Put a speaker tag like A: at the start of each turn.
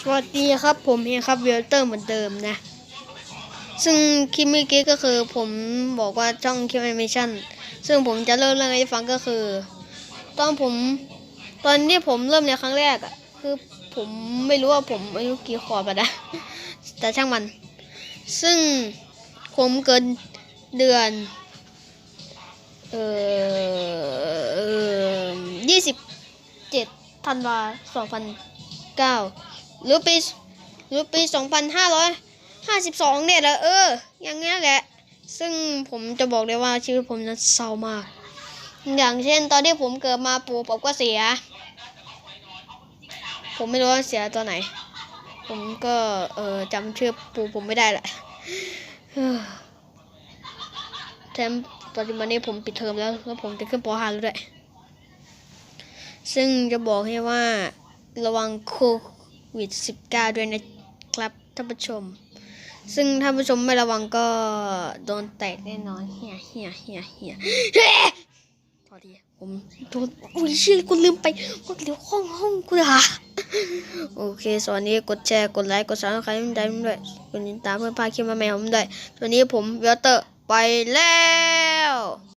A: สวัสดีครับผมเองครับเวลเตอร์เหมือนเดิมนะ ซึ่งคลิปเมื่อกี้ก็คือผมบอกว่าช่องคลิปแอนิเมชันซึ่งผมจะเล่าเรื่องให้ฟังก็คือ ตอนผมตอนที่ผมเริ่มเรียนครั้งแรกอะคือผมไม่รู้ว่าผมอายุกี่ขวบอะนะแต่ช่างมัน ซึ่งผมเกินเดือนเอ่อยี่สิบเจ็ดธันวาสองพันเก้า หรือปีหรือปีสองพันห้าร้อยห้าสิบสองเนี่ยแหละเออ อย่างเงี้ยแหละ ซึ่งผมจะบอกเลยว่าชีวิตผมนั้นเศร้ามาก อย่างเช่น ตอนที่ผมเกิดมาปู่ผมก็เสีย ผมไม่รู้ว่าเสียตอนไหน ผมก็เออจำชื่อปู่ผมไม่ได้แหละแถมปัจจุบันนี้ผมปิดเทอมแล้วแล้วผมจะขึ้นป .5 แล้วด้วย ซึ่งจะบอกให้ว่าระวังโค วิด -19 ด้วยนะครับท่านผู้ชม ซึ่งท่านผู้ชมไม่ระวังก็โดนแตกแน่นอนเฮียเฮียเฮียเฮียเฮ้พอดีผมโดนอุ้ยชื่อกูลืมไปว่าเดี๋ยวห้องห้องกูอะโอเคส่วนนี้กดแชร์กดไลค์กดซับสไครต์ได้ด้วยกดติดตามเพื่อพาคลิปมาใหม่ผมด้วยตอนนี้ผมเวลเตอร์ไปแล้ว